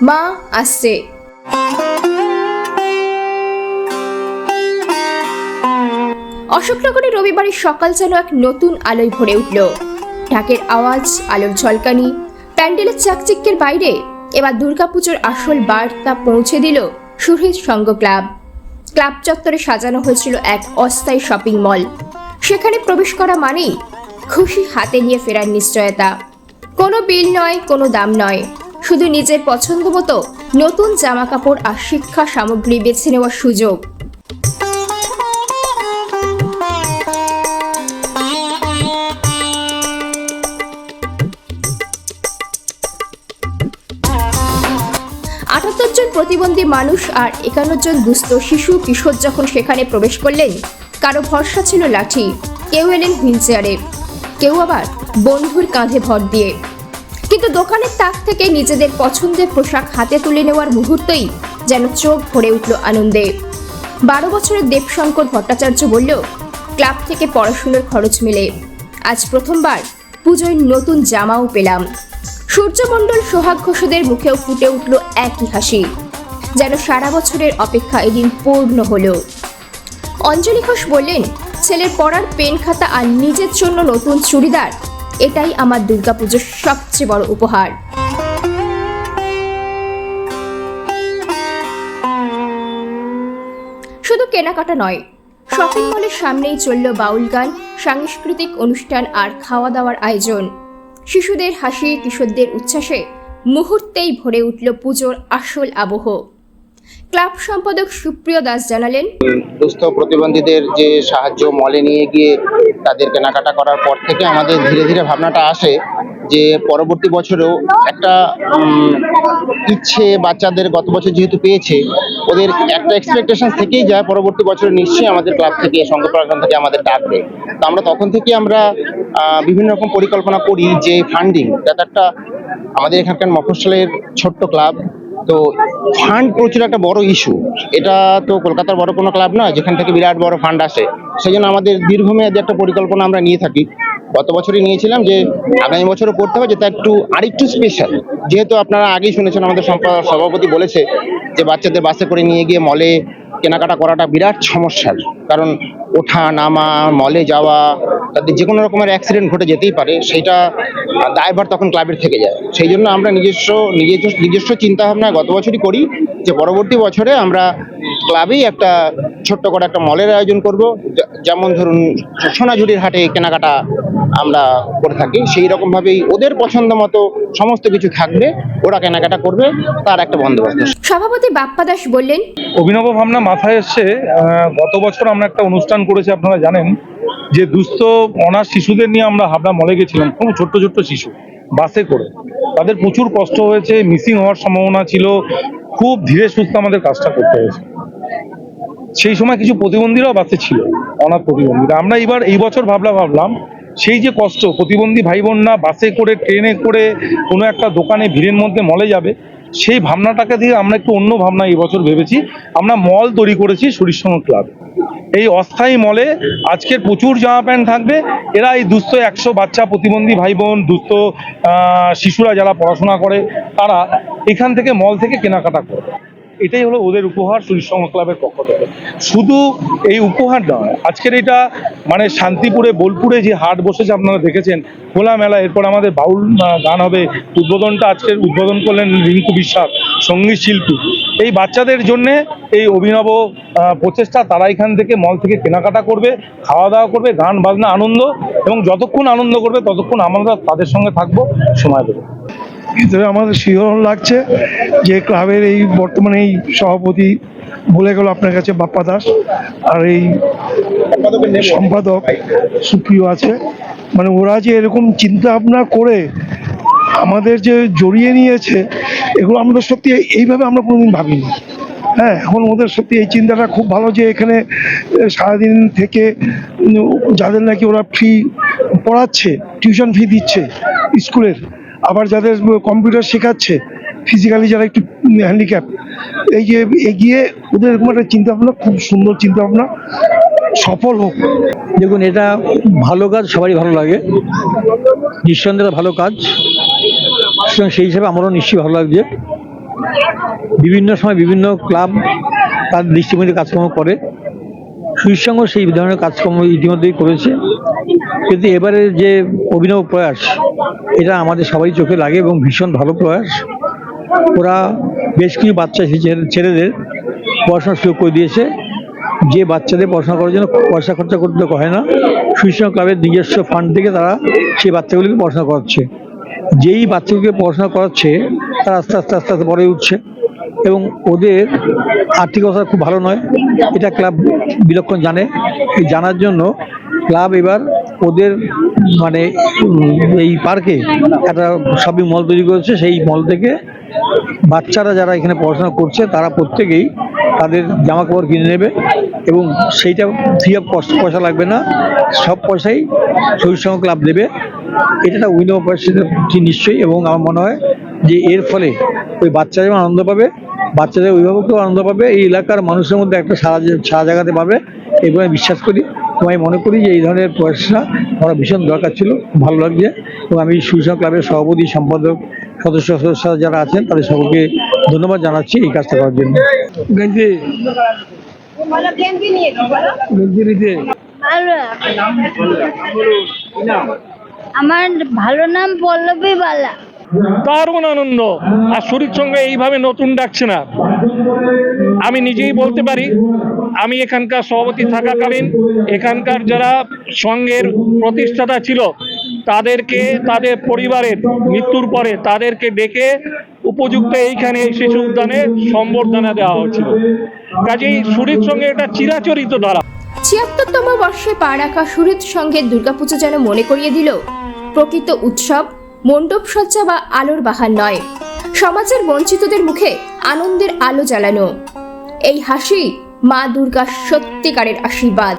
মা, আসছে। অশোকনগরে রবিবারের সকাল যেন এক নতুন আলোয় ভরে উঠল। ঢাকের আওয়াজ, আলোর ঝলকানি, প্যান্ডেলের চাকচিক্যের বাইরে এবার দুর্গাপুজোর আসল বার্তা পৌঁছে দিল সুহৃদ সঙ্গ ক্লাব। ক্লাব চত্বরে সাজানো হয়েছিল এক অস্থায়ী শপিং মল। সেখানে প্রবেশ করা মানেই খুশি হাতে নিয়ে ফেরার নিশ্চয়তা। কোনো বিল নয়, কোনো দাম নয়। শুধু নিজের পছন্দ মতো নতুন জামা কাপড় আর শিক্ষা সামগ্রী বেছে নেওয়ার সুযোগ। আটাত্তর জন প্রতিবন্ধী মানুষ আর একান্ন জন দুস্থ শিশু কিশোর যখন সেখানে প্রবেশ করলেন, কারও ভরসা ছিল লাঠি। কেউ এলেন হুইল চেয়ারে, কেউ আবার বন্ধুর কাঁধে ভর দিয়ে। কিন্তু দোকানের তাক থেকে নিজেদের পছন্দের পোশাক হাতে তুলে নেওয়ার মুহূর্তেই যেন চোখ ভরে উঠল আনন্দে। বারো বছরের দেবশঙ্কর ভট্টাচার্য বলল, ক্লাব থেকে পড়াশুনোর খরচ মেলে। আজ প্রথমবার পুজোয় নতুন জামাও পেলাম। সূর্যমণ্ডল সোহাগ ঘোষদের মুখেও ফুটে উঠল একই হাসি, যেন সারা বছরের অপেক্ষা এদিন পূর্ণ হলো। অঞ্জলি ঘোষ বললেন, ছেলের পড়ার পেন খাতা আর নিজের জন্য নতুন চুড়িদার এটাই আমার দুর্গাপুজোর সবচেয়ে বড় উপহার। শুধু কেনাকাটা নয় শপিং মলের সামনেই চলল বাউল গান, সাংস্কৃতিক অনুষ্ঠান আর খাওয়া দাওয়ার আয়োজন। শিশুদের হাসি, কিশোরদের উচ্ছ্বাসে মুহূর্তেই ভরে উঠল পুজোর আসল আবহ। ক্লাব সম্পাদক সুপ্রিয় দাস জানালেন। দুস্থ প্রতিবন্ধীদের যে সাহায্য মলে নিয়ে গিয়ে তাদের কেনাকাটা করার পর থেকে আমাদের ধীরে ধীরে ভাবনাটা আসে যে পরবর্তী বছরেও একটা ইচ্ছে বাচ্চাদের গত বছর যেহেতু পেয়েছে, ওদের একটা এক্সপেকটেশন থেকেই যায় পরবর্তী বছরে নিশ্চয়ই আমাদের ক্লাব থেকে, সংঘ প্রশাসন থেকে আমাদের ডাকবে তো আমরা তখন থেকে আমরা বিভিন্ন রকম পরিকল্পনা করি যে ফান্ডিং যাতে একটা আমাদের এখানকার মফস্বলের ছোট্ট ক্লাব, তো ফান্ড প্রচুর একটা বড় ইস্যু এটা তো কলকাতার বড় কোনো ক্লাব নয়, যেখান থেকে বিরাট বড় ফান্ড আসে। সেই জন্য আমাদের দীর্ঘমেয়াদী একটা পরিকল্পনা আমরা নিয়ে থাকি। গত বছরই নিয়েছিলাম যে আগামী বছরও করতে হবে, যেটা একটু আরেকটু স্পেশাল যেহেতু আপনারা আগেই শুনেছেন আমাদের সভাপতি বলেছে যে বাচ্চাদের বাসে করে নিয়ে গিয়ে মলে কেনাকাটা করাটা বিরাট সমস্যার কারণ ওঠা, নামা মলে যাওয়া তাদের যে কোনো রকমের অ্যাক্সিডেন্ট ঘটে যেতেই পারে, সেটা দায়ভার তখন ক্লাবের থেকে যায়। সেই জন্য আমরা নিজস্ব নিজস্ব নিজস্ব চিন্তাভাবনা গত বছরই করি যে পরবর্তী বছরে আমরা ক্লাবেই একটা ছোট্ট করে একটা মলের আয়োজন করব। যেমন ধরুন সোনাঝুরির হাটে কেনাকাটা আমরা করে থাকি সেই রকমভাবেই ওদের পছন্দ মতো সমস্ত কিছু থাকবে ওরা কেনাকাটা করবে তার একটা বন্দোবস্ত। সভাপতি বাপ্পা দাস বললেন অভিনব ভাবনা মাথায় এসছে গত বছর আমরা একটা অনুষ্ঠান করেছি আপনারা জানেন যে দুস্থ অনাথ শিশুদের নিয়ে আমরা হাবড়া মলে গেছিলাম খুব ছোট্ট ছোট্ট শিশু বাসে করে। তাদের প্রচুর কষ্ট হয়েছে মিসিং হওয়ার সম্ভাবনা ছিল খুব ধীরে সুস্থে আমাদের কাজটা করতে হয়েছে। সেই সময় কিছু প্রতিবন্ধীরাও বাসে ছিল, অনাথ প্রতিবন্ধীরা। আমরা এবার এই বছর ভাবলাম ভাবলাম, সেই যে কষ্ট, প্রতিবন্ধী ভাই বোনরা বাসে করে, ট্রেনে করে কোনো একটা দোকানে ভিড়ের মধ্যে মলে যাবে, সেই ভাবনাটাকে দিয়ে আমরা একটু অন্য ভাবনা এই বছর ভেবেছি। আমরা মল তৈরি করেছি সুরিসঙ্গ ক্লাব। এই অস্থায়ী মলে আজকের প্রচুর জামা প্যান্ট থাকবে। এরা এই দুস্থ একশো বাচ্চা প্রতিবন্ধী ভাই বোন দুস্থ শিশুরা যারা পড়াশোনা করে, তারা এখান থেকে মল থেকে কেনাকাটা করবে। এটাই হলো ওদের উপহার সুরিসঙ্গ ক্লাবের পক্ষ থেকে। শুধু এই উপহার নয়, আজকের এটা মানে শান্তিপুরে, বোলপুরে যে হাট বসেছে আপনারা দেখেছেন, খোলা মেলা, এরপর আমাদের বাউল গান হবে, উদ্বোধনটা আজকের উদ্বোধন করলেন রিঙ্কু বিশ্বাস, সংগীত শিল্পী। এই বাচ্চাদের জন্য এই অভিনব প্রচেষ্টা তারা এখান থেকে মল থেকে কেনাকাটা করবে, খাওয়া দাওয়া করবে, গান, বাজনা, আনন্দ এবং যতক্ষণ আনন্দ করবে ততক্ষণ আমরা তাদের সঙ্গে থাকব, সময় দেবো। ভিতরে আমাদের শিহরণ লাগছে। যে ক্লাবের এই বর্তমানে এই সভাপতি বলে গেল আপনার কাছে বাপ্পা দাস। আর এই সম্পাদক সুপ্রিয় আছে। মানে ওরা যে এরকম চিন্তা ভাবনা করে আমাদের যে জড়িয়ে নিয়েছে, এগুলো আমাদের সত্যি এইভাবে আমরা কোনোদিন ভাবিনি। হ্যাঁ এখন ওদের সত্যি এই চিন্তাটা খুব ভালো যে এখানে সারাদিন থেকে যাদের নাকি ওরা ফ্রি পড়াচ্ছে টিউশন ফি দিচ্ছে স্কুলের আবার যাদের কম্পিউটার শেখাচ্ছে ফিজিক্যালি যারা একটু হ্যান্ডিক্যাপ এই যে এগিয়ে ওদের এরকম একটা চিন্তা ভাবনা খুব সুন্দর চিন্তা ভাবনা সফল হোক। দেখুন, এটা ভালো কাজ, সবারই ভালো লাগে। নিঃসন্দেহে ভালো কাজ। সুতরাং সেই হিসাবে আমারও নিশ্চয়ই ভালো লাগছে। বিভিন্ন সময় বিভিন্ন ক্লাব তার দৃষ্টিভঙ্গিতে কাজকর্ম করে। সুইসঙ্গ সেই ধরনের কাজকর্ম ইতিমধ্যেই করেছে। কিন্তু এবারে যে অভিনব প্রয়াস এটা আমাদের সবাই চোখে লাগে এবং ভীষণ ভালো প্রয়াস ওরা বেশ কিছু বাচ্চা ছেলেদের পড়াশোনার সুযোগ করে দিয়েছে। যে বাচ্চাদের পড়াশোনা করার জন্য পয়সা খরচা করতে হয় না। সুইসঙ্গ ক্লাবের নিজস্ব ফান্ড থেকে তারা সেই বাচ্চাগুলিকে পড়াশোনা করাচ্ছে। যেই বাচ্চাগুলোকে পড়াশোনা করাচ্ছে, তারা আস্তে আস্তে আস্তে আস্তে বড় উঠছে এবং ওদের আর্থিক অবস্থা খুব ভালো নয়। এটা ক্লাব বিলক্ষণ জানে। এই জানার জন্য ক্লাব এবার ওদের মানে এই পার্কে একটা শপিং মল তৈরি করেছে। সেই মল থেকে বাচ্চারা যারা এখানে পড়াশোনা করছে, তারা প্রত্যেকেই তাদের জামা কাপড় কিনে নেবে এবং সেইটা ফ্রি অফ কস্ট পয়সা লাগবে না। সব পয়সাই শরীর সঙ্গ ক্লাব দেবে। এটা উইনো পরিস্থিতি নিশ্চয়ই এবং আমার মনে হয় যে এর ফলে ওই বাচ্চা যেমন আনন্দ পাবে বাচ্চাদের অভিভাবকও আনন্দ পাবে। এই এলাকার মানুষের মধ্যে একটা সারা সারা জায়গাতে পাবে। এগুলো আমি বিশ্বাস করি এবং আমি মনে করি যে এই ধরনের প্রয়াসটা আমার ভীষণ দরকার ছিল ভালো লাগছে এবং আমি সুইসং ক্লাবের সভাপতি সম্পাদক সদস্য সদস্য যারা আছেন তাদের সকলকে ধন্যবাদ জানাচ্ছি এই কাজটা করার জন্য। গেঞ্জি। গেঞ্জি নিতে আমার ভালো নাম পল্লবী বালা। দারুণ আনন্দ। আর শরীর সঙ্গে এইভাবে নতুন ডাকছে না। আমি নিজেই বলতে পারি, আমি এখানকার সভাপতি থাকাকালীন এখানকার যারা সংঘের প্রতিষ্ঠাতা ছিল, তাদেরকে, তাদের পরিবারের মৃত্যুর পরে তাদেরকে ডেকে উপযুক্ত এইখানে এই শিশু উদ্যানে সম্বর্ধনা দেওয়া হয়েছিল। কাজেই শরীর সঙ্গে এটা চিরাচরিত ধারা। ছিয়াত্তরতম বর্ষে পা রাখা সুরিত সঙ্গের দুর্গাপুজো যেন মনে করিয়ে দিল প্রকৃত উৎসব মণ্ডপ সজ্জা বা আলোর বাহার নয়। সমাজের বঞ্চিতদের মুখে আনন্দের আলো জ্বালানো। এই হাসি মা দুর্গা সত্যিকারের আশীর্বাদ।